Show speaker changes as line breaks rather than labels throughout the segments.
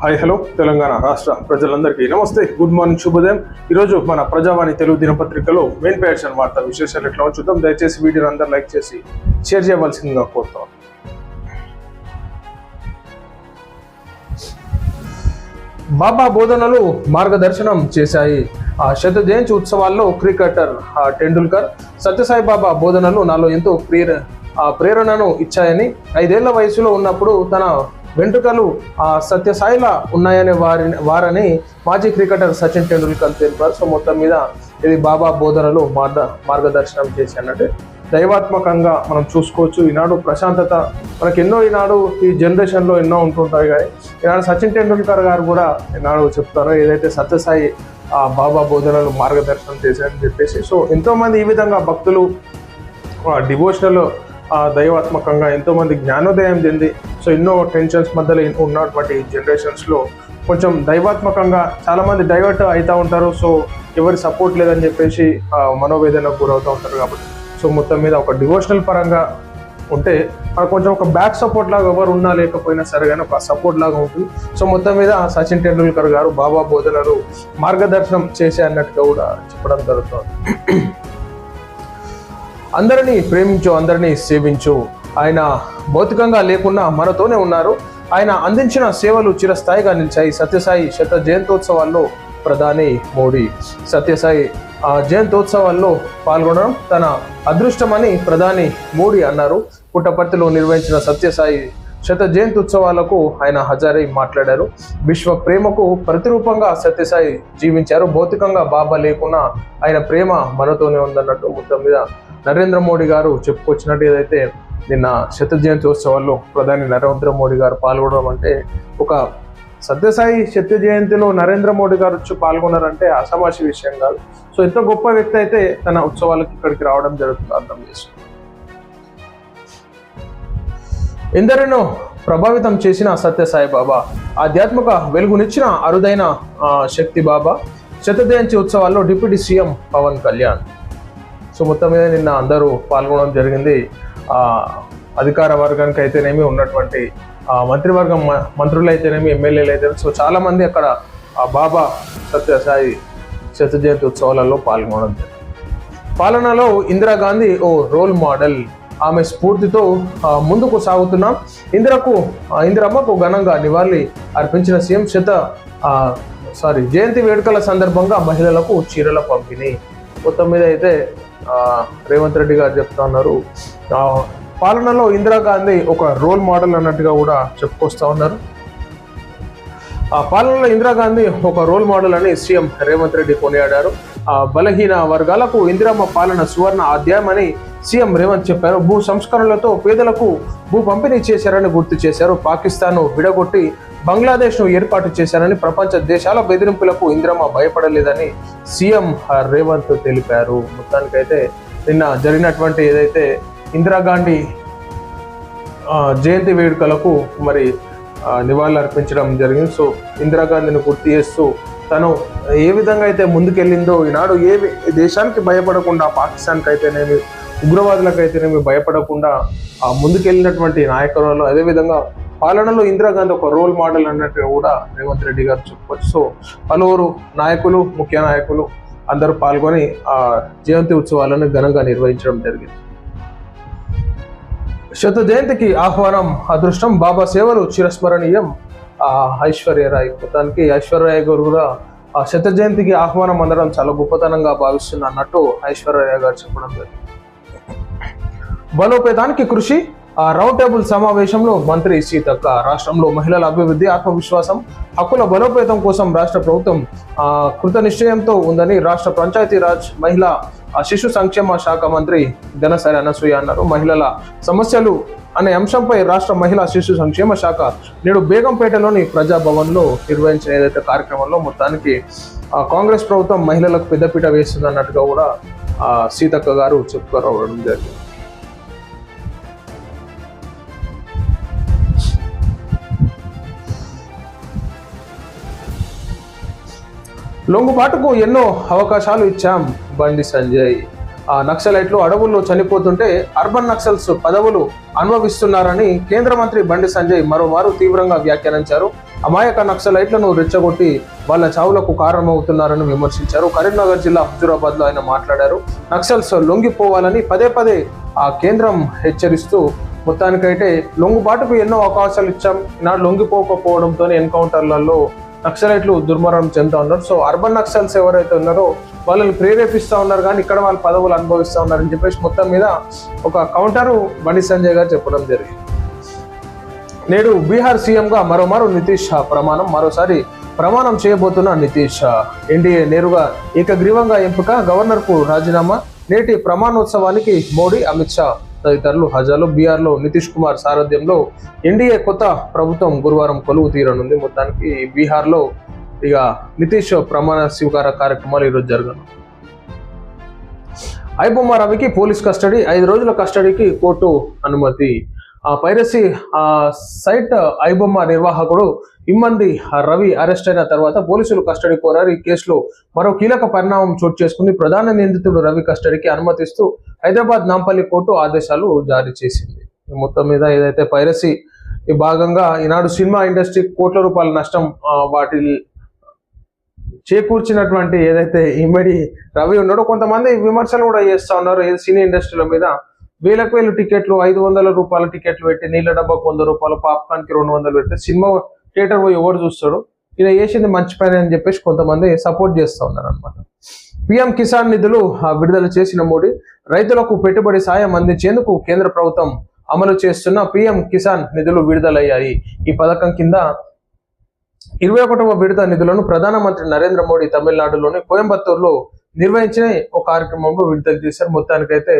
Hi hello Telangana రాష్ట్ర ప్రజలందరికీ నమస్తే. గుడ్ మార్నింగ్ శుభోదయం. ఈరోజు మన ప్రజావాణి తెలుగు దినపత్రికలో మెయిన్ పేర్షన్ వార్త విశేషాలు ఎట్లా చూద్దాం దయచేసి వీడియోని అందరూ లైక్ చేసి షేర్ చేయవలసిందిగా కోరుతాం బాబా బోధనలు మార్గదర్శనం చేశాయి. ఆ శత జయంతి ఉత్సవాల్లో క్రికెటర్ టెండూల్కర్ సత్యసాయి బాబా బోధనలు నాలో ఎంతో ప్రేర ఆ, ప్రేరణను ఇచ్చాయని ఐదేళ్ళ వయసులో ఉన్నప్పుడు తన వెంట్రుకలు ఆ సత్యసాయిలా ఉన్నాయనే వారిని వారని మాజీ క్రికెటర్ సచిన్ టెండూల్కర్ తెలిపారు. సో మొత్తం మీద ఇది బాబా బోధనలు మార్గ మార్గదర్శనం చేసి అన్నట్టు దైవాత్మకంగా మనం చూసుకోవచ్చు. ఈనాడు ప్రశాంతత మనకి ఎన్నో ఈనాడు ఈ జనరేషన్లో ఎన్నో ఉంటుంటాయి కానీ ఈనాడు సచిన్ టెండూల్కర్ గారు కూడా ఈనాడు చెప్తారో ఏదైతే సత్యసాయి ఆ బాబా బోధనలు మార్గదర్శనం చేశారని చెప్పేసి. సో ఎంతోమంది ఈ విధంగా భక్తులు డివోషనల్ దైవాత్మకంగా ఎంతోమంది జ్ఞానోదయం చెంది సో ఎన్నో టెన్షన్స్ మధ్యలో ఉన్నటువంటి జనరేషన్స్లో కొంచెం దైవాత్మకంగా చాలామంది డైవర్ట్ అవుతూ ఉంటారు. సో ఎవరి సపోర్ట్ లేదని చెప్పేసి మనోవేదనకు గురవుతూ ఉంటారు కాబట్టి. సో మొత్తం మీద ఒక డివోషనల్ పరంగా ఉంటే మనకు కొంచెం ఒక బ్యాక్ సపోర్ట్ లాగా ఎవరు ఉన్నా లేకపోయినా సరే కానీ ఒక సపోర్ట్ లాగా ఉంటుంది. సో మొత్తం మీద సచిన్ టెండూల్కర్ గారు బాబా బోధనలు మార్గదర్శనం చేసే అన్నట్టుగా కూడా చెప్పడం జరుగుతుంది. అందరినీ ప్రేమించు అందరినీ సేవించు. ఆయన భౌతికంగా లేకున్నా మనతోనే ఉన్నారు. ఆయన అందించిన సేవలు చిరస్థాయిగా నిలిచాయి. సత్యసాయి శత జయంతోత్సవాల్లో ప్రధాని మోడీ. సత్యసాయి ఆ, జయంతోత్సవాల్లో పాల్గొనడం తన అదృష్టమని ప్రధాని మోడీ అన్నారు. పుట్టపర్తిలో నిర్వహించిన సత్యసాయి శత జయంతి ఉత్సవాలకు ఆయన హజారై మాట్లాడారు. విశ్వ ప్రేమకు ప్రతిరూపంగా సత్యసాయి జీవించారు. భౌతికంగా బాబా లేకున్నా ఆయన ప్రేమ మనతోనే ఉందన్నట్టు మొత్తం మీద నరేంద్ర మోడీ గారు చెప్పుకొచ్చినట్టు ఏదైతే నిన్న శత జయంతి ఉత్సవాల్లో ప్రధాని నరేంద్ర మోడీ గారు పాల్గొనడం అంటే ఒక సత్యసాయి శత జయంతిలో నరేంద్ర మోడీ గారు వచ్చి పాల్గొన్నారంటే అసమాషి విషయం కాదు. సో ఇంత గొప్ప వ్యక్తి అయితే తన ఉత్సవాలకు ఇక్కడికి రావడం జరుగుతుంది అర్థం చేసుకో ఎందరినో ప్రభావితం చేసిన సత్యసాయి బాబా ఆధ్యాత్మిక వెలుగునిచ్చిన అరుదైన శక్తి బాబా శత జయంతి ఉత్సవాల్లో deputy CM Pawan Kalyan. So మొత్తం మీద నిన్న అందరూ పాల్గొనడం జరిగింది. ఆ, అధికార వర్గానికి అయితేనేమి ఉన్నటువంటి ఆ, మంత్రివర్గం మంత్రులు అయితేనేమి ఎమ్మెల్యేలు అయితే సో చాలామంది అక్కడ బాబా సత్యసాయి శత జయంతి ఉత్సవాలలో పాల్గొనడం జరిగింది. పాలనలో ఇందిరాగాంధీ ఓ రోల్ మోడల్. ఆమె స్ఫూర్తితో ముందుకు సాగుతున్నాం. ఇందిరకు ఆ, ఇందిరమ్మకు ఘనంగా నివాళి అర్పించిన సీఎం శత సారీ జయంతి వేడుకల సందర్భంగా మహిళలకు చీరల పంపిణీ. మొత్తం మీద అయితే రేవంత్ రెడ్డి గారు చెప్తా ఉన్నారు. పాలనలో ఇందిరాగాంధీ ఒక రోల్ మోడల్ అన్నట్టుగా కూడా చెప్పుకొస్తా ఉన్నారు. ఆ పాలనలో ఇందిరాగాంధీ ఒక రోల్ మోడల్ అని సీఎం రేవంత్ రెడ్డి కొనియాడారు. ఆ బలహీన వర్గాలకు ఇందిరమ్మ పాలన సువర్ణ అధ్యాయమని సీఎం రేవంత్ చెప్పారు. భూ సంస్కరణలతో పేదలకు భూ పంపిణీ చేశారని గుర్తు చేశారు. పాకిస్తాన్ను విడగొట్టి బంగ్లాదేశ్ను ఏర్పాటు చేశారని ప్రపంచ దేశాల బెదిరింపులకు ఇందిరమ్మ భయపడలేదని సీఎం రేవంత్ తెలిపారు. మొత్తానికైతే నిన్న జరిగినటువంటి ఏదైతే ఇందిరాగాంధీ జయంతి వేడుకలకు మరి నివాళులు అర్పించడం జరిగింది. సో ఇందిరాగాంధీని గుర్తు చేస్తూ తను ఏ విధంగా అయితే ముందుకెళ్ళిందో ఈనాడు ఏ దేశానికి భయపడకుండా పాకిస్తాన్కి అయితేనేమి ఉగ్రవాదులకు అయితేనేమి భయపడకుండా ఆ ముందుకెళ్ళినటువంటి నాయకులలో అదేవిధంగా పాలనలో ఇందిరాగాంధీ ఒక రోల్ మోడల్ అన్నట్టుగా కూడా రేవంత్ రెడ్డి గారు చెప్పవచ్చు సో పలువురు నాయకులు ముఖ్య నాయకులు అందరూ పాల్గొని ఆ జయంతి ఉత్సవాలను ఘనంగా నిర్వహించడం జరిగింది. శత జయంతికి ఆహ్వానం అదృష్టం బాబా సేవలు చిరస్మరణీయం. ఐశ్వర్య ఐశ్వర్యరాయ్ మొత్తానికి ఐశ్వర్యరాయ్ గారు కూడా ఆ శత జయంతికి ఆహ్వానం అందడం చాలా గొప్పతనంగా భావిస్తున్నా అన్నట్టు ఐశ్వర్యరాయ్ గారు చెప్పడం జరిగింది. బలోపేతానికి కృషి ఆ రౌండ్ టేబుల్ సమావేశంలో మంత్రి సీతక్క రాష్ట్రంలో మహిళల అభివృద్ధి ఆత్మవిశ్వాసం హక్కుల బలోపేతం కోసం రాష్ట్ర ప్రభుత్వం కృత నిశ్చయంతో ఉందని రాష్ట్ర పంచాయతీరాజ్ మహిళా శిశు సంక్షేమ శాఖ మంత్రి ధనసరి అనసూయ అన్నారు. మహిళల సమస్యలు అనే అంశంపై రాష్ట్ర మహిళా శిశు సంక్షేమ శాఖ నేడు బేగంపేటలోని ప్రజాభవన్లో నిర్వహించిన ఏదైతే కార్యక్రమంలో మొత్తానికి కాంగ్రెస్ ప్రభుత్వం మహిళలకు పెద్దపీట వేస్తుంది అన్నట్టుగా కూడా సీతక్క గారు చెప్పుకోవడం జరిగింది. లొంగుబాటుకు ఎన్నో అవకాశాలు ఇచ్చాం బండి సంజయ్. ఆ నక్సలైట్లు అడవుల్లో చనిపోతుంటే అర్బన్ నక్సల్స్ పదవులు అనుభవిస్తున్నారని కేంద్ర మంత్రి బండి సంజయ్ మరోమారు తీవ్రంగా వ్యాఖ్యానించారు. అమాయక నక్సలైట్లను రెచ్చగొట్టి వాళ్ళ చావులకు కారణమవుతున్నారని విమర్శించారు. కరీంనగర్ జిల్లా హుజూరాబాద్లో ఆయన మాట్లాడారు. నక్సల్స్ లొంగిపోవాలని పదే పదే ఆ కేంద్రం హెచ్చరిస్తూ మొత్తానికైతే లొంగుబాటుకు ఎన్నో అవకాశాలు ఇచ్చాం. నా లొంగిపోకపోవడంతో ఎన్కౌంటర్లలో నక్సలైట్లు దుర్మరణం చెందుతూ ఉన్నారు. సో అర్బన్ నక్సల్స్ ఎవరైతే ఉన్నారో వాళ్ళని ప్రేరేపిస్తా ఉన్నారు కానీ ఇక్కడ వాళ్ళు పదవులు అనుభవిస్తూ ఉన్నారని చెప్పేసి మొత్తం మీద ఒక కౌంటరు బండి సంజయ్ గారు చెప్పడం జరిగింది. నేడు బీహార్ సీఎంగా మరోమారు నితీష్ ప్రమాణం మరోసారి ప్రమాణం చేయబోతున్న నితీష్ ఎన్డీఏ నేరుగా ఏకగ్రీవంగా ఎంపిక గవర్నర్కు రాజీనామా నేటి ప్రమాణోత్సవానికి మోడీ అమిత్ షా తదితరులు హజాలో బీఆర్లో నితీష్ కుమార్ సారథ్యంలో ఎన్డీఏ కొత్త ప్రభుత్వం గురువారం కొలువు తీరనుంది. మొత్తానికి బీహార్లో ఇక నితీష్ ప్రమాణ స్వీకార కార్యక్రమాలు ఈరోజు జరగను ఐబొమ్మ రవికి పోలీస్ కస్టడీ ఐదు రోజుల కస్టడీకి కోర్టు అనుమతి. ఆ పైరసీ ఆ సైట్ ఐబొమ్మ నిర్వాహకుడు ఇమ్మంది రవి అరెస్ట్ అయిన తర్వాత పోలీసులు కస్టడీ కోరారు. ఈ కేసులో మరో కీలక పరిణామం చోటు చేసుకుంది. ప్రధాన నిందితుడు రవి కస్టడీకి అనుమతిస్తూ హైదరాబాద్ నాంపల్లి కోర్టు ఆదేశాలు జారీ చేసింది. మొత్తం మీద ఏదైతే పైరసీ ఈ భాగంగా ఈనాడు సినిమా ఇండస్ట్రీ కోట్ల రూపాయల నష్టం వాటి చేకూర్చినటువంటి ఏదైతే ఇమ్మడి రవి ఉన్నాడో కొంతమంది విమర్శలు కూడా చేస్తూ ఉన్నారు. ఏది సినీ ఇండస్ట్రీల మీద వేలకు వేలు టికెట్లు ఐదు వందల రూపాయల టికెట్లు పెట్టి నీళ్ళ డబ్బాకు వంద రూపాయలు పాప్కార్న్కి రెండు వందలు పెడితే సినిమా థియేటర్ పోయి ఎవరు చూస్తాడు ఇలా చేసింది మంచి పని అని చెప్పేసి కొంతమంది సపోర్ట్ చేస్తూ ఉన్నారు అనమాట పిఎం కిసాన్ నిధులు ఆ, విడుదల చేసిన మోడీ రైతులకు పెట్టుబడి సాయం అందించేందుకు కేంద్ర ప్రభుత్వం అమలు చేస్తున్న పిఎం కిసాన్ నిధులు విడుదలయ్యాయి. ఈ పథకం కింద ఇరవై ఒకటవ విడత నిధులను ప్రధానమంత్రి నరేంద్ర మోడీ తమిళనాడులోని కోయంబత్తూరులో నిర్వహించిన ఒక కార్యక్రమంలో విడుదల చేశారు. మొత్తానికైతే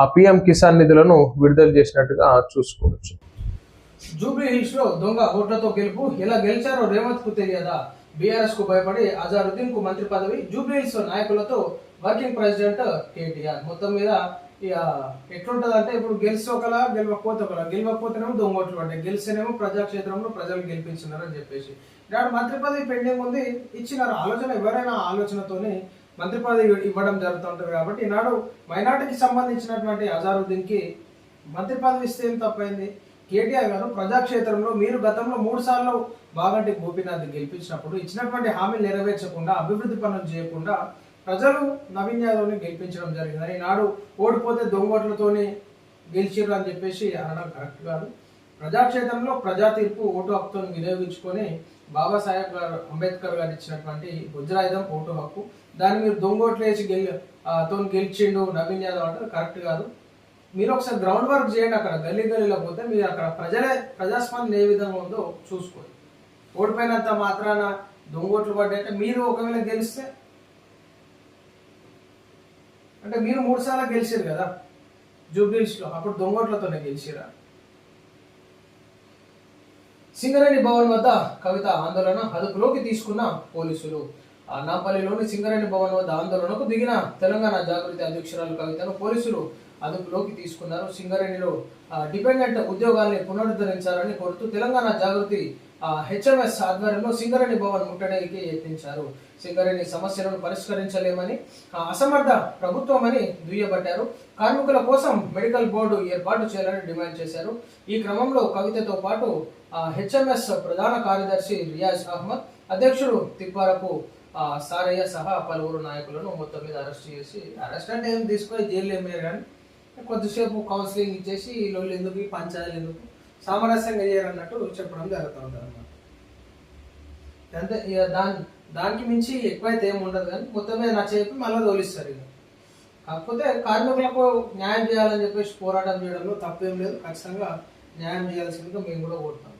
ఆ పిఎం కిసాన్ నిధులను విడుదల చేసినట్టుగా చూసుకోవచ్చు.
జూబ్లీ హిల్స్లో దొంగ ఓట్లతో గెలుపు. ఎలా గెలిచారో రేవంత్కు తెలియదా? బీఆర్ఎస్కు భయపడి అజారుద్దీన్కు మంత్రి పదవి. జూబ్లీ హిల్స్ నాయకులతో వర్కింగ్ ప్రెసిడెంట్ కేటీఆర్. మొత్తం మీద ఇక ఎట్లుంటది అంటే ఇప్పుడు గెలిచి ఒకలా గెలవకపోతే ఒకలా గెలవకపోతేనేమో దొంగ ఓట్లు పడ్డాయి. గెలిస్తేనేమో ప్రజాక్షేత్రంలో ప్రజలు గెలిపించినారు అని చెప్పేసి. ఇక్కడ మంత్రి పదవి పెండింగ్ ఉంది. ఇచ్చినారు. ఆలోచన ఎవరైనా ఆలోచనతోనే మంత్రి పదవి ఇవ్వడం జరుగుతుంటుంది కాబట్టి ఈనాడు మైనార్టీకి సంబంధించినటువంటి అజారుద్దీన్కి మంత్రి పదవి ఇస్తే ఏం తప్పైంది? కేటీఆర్ గారు ప్రజాక్షేత్రంలో మీరు గతంలో మూడు సార్లు బాగంటి గోపీనాథ్ గెలిపించినప్పుడు ఇచ్చినటువంటి హామీలు నెరవేర్చకుండా అభివృద్ధి పనులు చేయకుండా ప్రజలు నవీన్ యాదవ్ని గెలిపించడం జరిగింది. ఈనాడు ఓడిపోతే దొంగోట్లతోనే గెలిచిర్రు అని చెప్పేసి అనడం కరెక్ట్ కాదు. ప్రజాక్షేత్రంలో ప్రజా తీర్పు ఓటు హక్కును వినియోగించుకొని బాబాసాహెబ్ గారు అంబేద్కర్ గారు ఇచ్చినటువంటి గుజరాయుధం ఓటు హక్కు దాన్ని మీరు దొంగోట్లేసి గెలి తోని గెలిచిండు నవీన్ యాదవ్ అంటారు. కరెక్ట్ కాదు. మీరు ఒకసారి గ్రౌండ్ వర్క్ చేయండి అక్కడ గల్లీ గల్లీలో పోతే మీరు అక్కడ ప్రజలే ప్రజాస్వామ్యం ఏ విధంగా ఉందో చూసుకోండి. ఓడిపోయినంత మాత్రాన దొంగోట్లు పడ్డాయంటే మీరు ఒకవేళ గెలిస్తే అంటే మీరు మూడు సార్లు గెలిచారు కదా జూబ్లీస్లో అప్పుడు దొంగోట్లతోనే గెలిచిరా సింగరేణి భవన్ వద్ద కవిత ఆందోళన అదుపులోకి తీసుకున్న పోలీసులు. ఆ సింగరేణి భవన్ వద్ద ఆందోళనకు దిగిన తెలంగాణ జాగృతి అధ్యక్షురాలు కవితను పోలీసులు అదుపులోకి తీసుకున్నారు. సింగరేణిలో డిపెండెంట్ ఉద్యోగాల్ని పునరుద్ధరించాలని కోరుతూ తెలంగాణ జాగృతి హెచ్ఎంఎస్ ఆధ్వర్యంలో సింగరేణి భవన్ ముట్టడికి యత్నించారు. సింగరేణి సమస్యలను పరిష్కరించలేమని అసమర్థ ప్రభుత్వం అని దుయ్యబట్టారు. కార్మికుల కోసం మెడికల్ బోర్డు ఏర్పాటు చేయాలని డిమాండ్ చేశారు. ఈ క్రమంలో కవితతో పాటు హెచ్ఎంఎస్ ప్రధాన కార్యదర్శి రియాజ్ అహ్మద్ అధ్యక్షుడు తిప్పారపు సారయ్య సహా పలువురు నాయకులను మొత్తం మీద అరెస్ట్ చేసి అరెస్ట్ అంటే ఏం తీసుకొని జైలు ఏం కానీ కొద్దిసేపు కౌన్సిలింగ్ ఇచ్చేసి ఈ ఎందుకు ఈ పంచాయతీలు ఎందుకు సామరస్యంగా చేయాలన్నట్టు చెప్పడం జరుగుతుంది అనమాట అంతే ఇక దాని దానికి మించి ఎక్కువైతే ఏమి ఉండదు కానీ మొత్తం మీద నా చెప్పి మళ్ళీ తోలిస్తారు ఇక. కాకపోతే కార్మికులకు న్యాయం చేయాలని చెప్పేసి పోరాటం చేయడంలో తప్పేం లేదు. ఖచ్చితంగా న్యాయం చేయాల్సిందిగా మేము కూడా కోరుతాం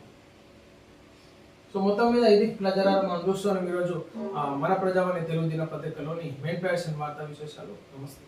సో మొత్తం మీద ఇది ప్లజరాలు మనం చూస్తున్నాం ఈరోజు ఆ, మన ప్రజావాణి తెలుగు దినపత్రికలోని మెయిన్ ప్యాషన్ వార్తా విశేషాలు. నమస్తే.